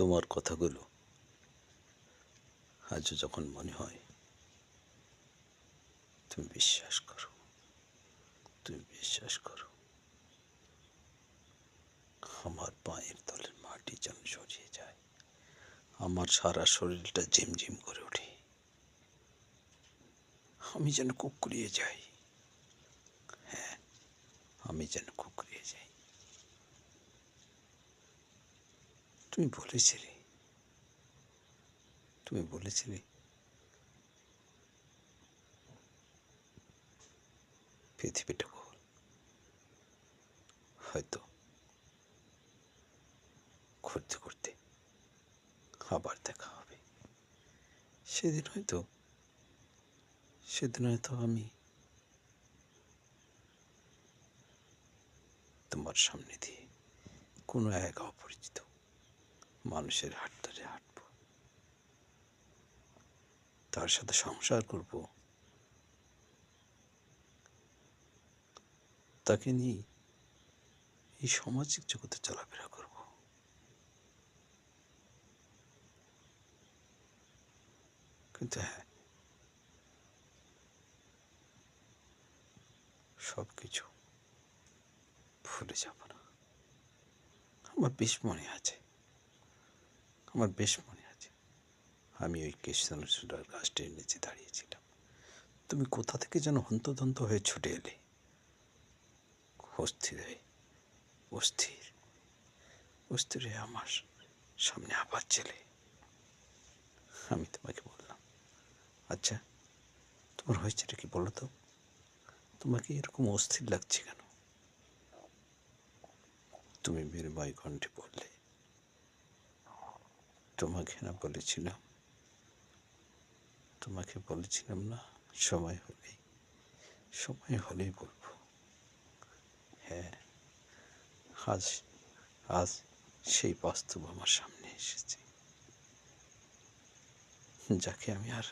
তোমার কথাগুলো আজও যখন মনে হয়, তুমি বিশ্বাস করো, তুমি বিশ্বাস করো, আমার পায়ের তলের মাটি যেন সরিয়ে যায়, আমার সারা শরীরটা ঝিমঝিম করে ওঠে, আমি যেন কুকুরিয়ে যাই হ্যাঁ আমি যেন কুকুরিয়ে যাই। তুমি বলেছিলে। তুমি বলেছিলে। পৃথিবীটা গোল হয়তো ঘুরতে ঘুরতে আবার দেখা হবে। সেদিন হয়তো সেদিন হয়তো আমি তোমার সামনে দিয়ে কোনো এক অপরিচিত মানুষের হাট ধরে হাঁটব। তার সাথে সংসার করব। তাকে নিয়ে এই সামাজিক জগতে চলাফেরা করব। কিন্তু হ্যাঁ সব কিছু ভুলে যাব না। আমার বেশ মনে আছে। আমার বেশ মনে আছে। আমি ওই কৃষ্ণচূড়ার গাছটির নিচে দাঁড়িয়েছিলাম। তুমি কোথা থেকে যেন হন্তদন্ত হয়ে ছুটে এলে? অস্থির হয়ে, অস্থির অস্থির হয়ে আমার সামনে আবার ছেলে আমি তোমাকে বললাম আচ্ছা তোমার হয়েছেটা কি বলো তো? তোমাকে এরকম অস্থির লাগছে কেন? তুমি মৃন্ময় কণ্ঠে বললে তোমাকে না বলেছিলাম। তোমাকে বলেছিলাম না, সময় হলেই সময় হলেই বলব। হ্যাঁ আজ আজ সেই বাস্তব আমার সামনে এসেছে। যাকে আমি আর,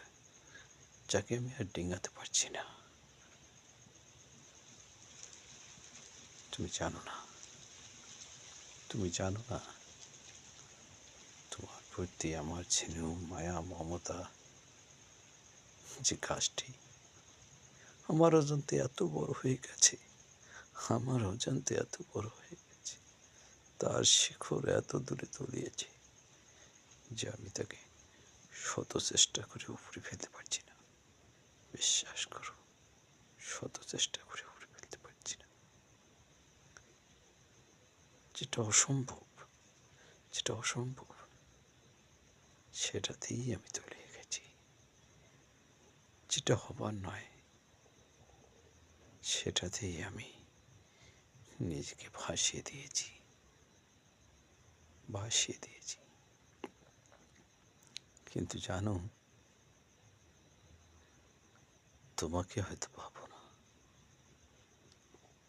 যাকে আমি আর ডিঙাতে পারছি না। তুমি জানো না, তুমি জানো না প্রতি আমার ছেলেও মায়া, মমতা, যে গাছটি আমার অজান্তে এত বড় হয়ে গেছে, আমার অজান্তে এত বড় হয়ে গেছে, তার শিখর এত দূরে তলিয়েছে যে আমি তাকে শত চেষ্টা করে উপরে ফেলতে পারছি না। বিশ্বাস করো, শত চেষ্টা করে উপরে ফেলতে পারছি না। যেটা অসম্ভব যেটা অসম্ভব। সেটাতেই আমি তলিয়ে গেছি। যেটা হবার নয়, সেটাতেই আমি নিজেকে ভাসিয়ে দিয়েছি। ভাসিয়ে দিয়েছি। কিন্তু জানো, তোমাকে হয়তো পাবো না।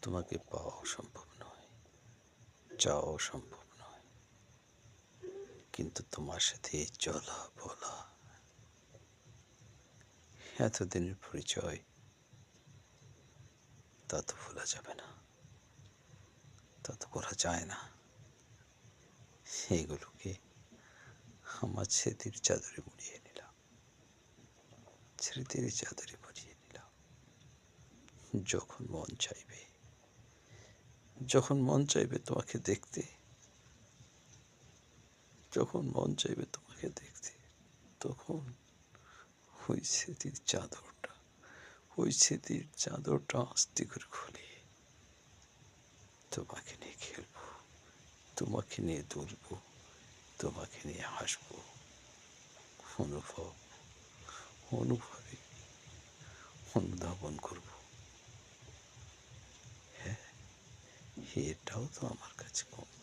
তোমাকে পাওয়াও সম্ভব নয় যাওয়াও সম্ভব কিন্তু তোমার সাথে চলা, বলা। এতদিনের পরিচয় তা তো ভোলা যাবে না তা তো বলা যায় না। এইগুলোকে আমার স্মৃতির চাদরে মুড়িয়ে নিলাম, স্মৃতির চাদরে মুড়িয়ে নিলাম। যখন মন চাইবে, যখন মন চাইবে তোমাকে দেখতে যখন মন চাইবে তোমাকে দেখতে, তখন ওই স্মৃতির চাদরটা। ওই স্মৃতির চাদরটা আস্তে করে খুলে। তোমাকে নিয়ে খেলব, তোমাকে নিয়ে দুলবো তোমাকে নিয়ে হাসবো। অনুভব, অনুভবে অনুধাবন করব। হ্যাঁ এটাও তো আমার কাছে কম।